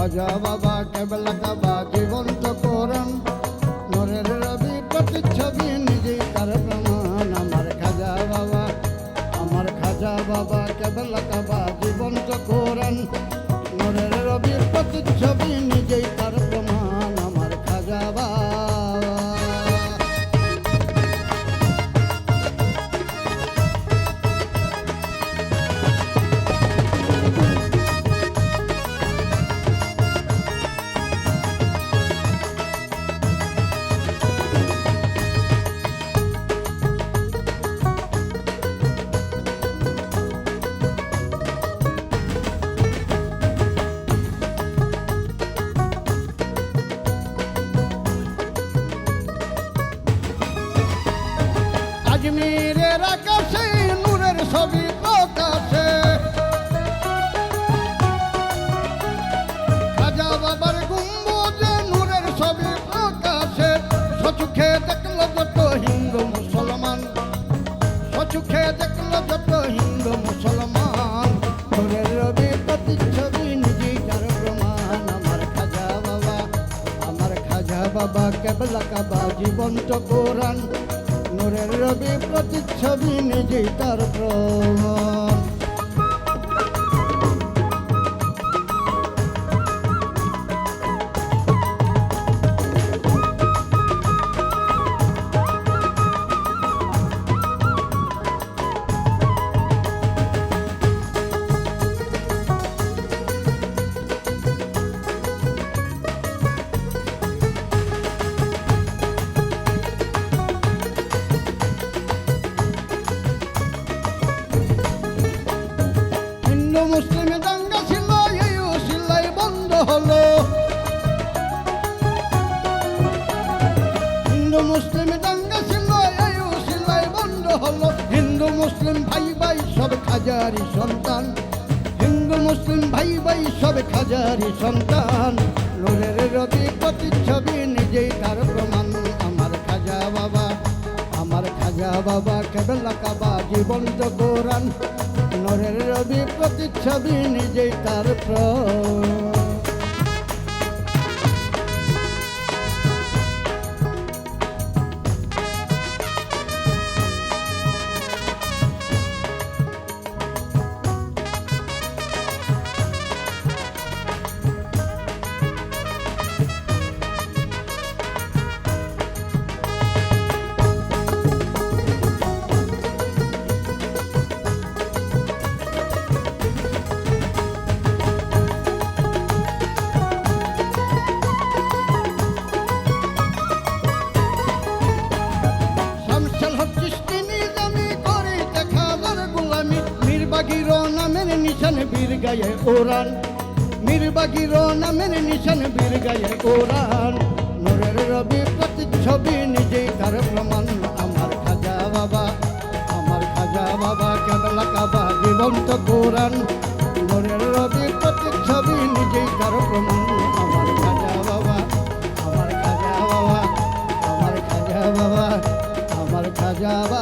খাজা বাবা খাজা বাবা কেবলা কাবা জীবন্ত কোরআন আকাশে, নূরের ছবি প্রকাশে খাজা বাবার গুম্বুজে নূরের ছবি প্রকাশে সচুখে দেখল যত হিন্দু মুসলমান। সচুখে দেখল যত হিন্দু মুসলমান। নূরের রবি প্রতিচ্ছবি নিজেই তার প্রমাণ। আমার খাজা বাবা, আমার খাজা বাবা কেবলা কাবা, জীবন্ত কোরআন। নূরের রবি প্রতিচ্ছবি নিজেই তার প্রমাণ মুসলিম দাঙ্গা ছিল এই সিলাই বন্ধ হলো। হিন্দু মুসলিম দাঙ্গা ছিল এই সিলাই বন্ধ হলো। হিন্দু মুসলিম ভাই ভাই সব খাজারি সন্তান। হিন্দু মুসলিম ভাই ভাই সব খাজারি সন্তান। লোরের রবি প্রতিচ্ছবি নিজেই তার প্রমাণ। আমার খাজা বাবা, আমার খাজা বাবা কেবলা কাবা জীবন্ত কোরআন। নরের রবি প্রতিচ্ছবি নিজেই তার প্রমাণ মিরবাগির নামের নিশান বীর গায়ে কোরআন মিরবাগির নামের নিশান বীর গায়ে কোরআন নূরের রবি প্রতিচ্ছবি নিজেই তার প্রমাণ। আমার খাজা বাবা, আমার খাজা বাবা কেবলা কাবা জীবন্ত কোরআন। নূরের রবি প্রতিচ্ছবি নিজেই তার প্রমাণ। আমার খাজা বাবা, আমার খাজা বাবা, আমার খাজা বাবা, আমার খাজা বাবা।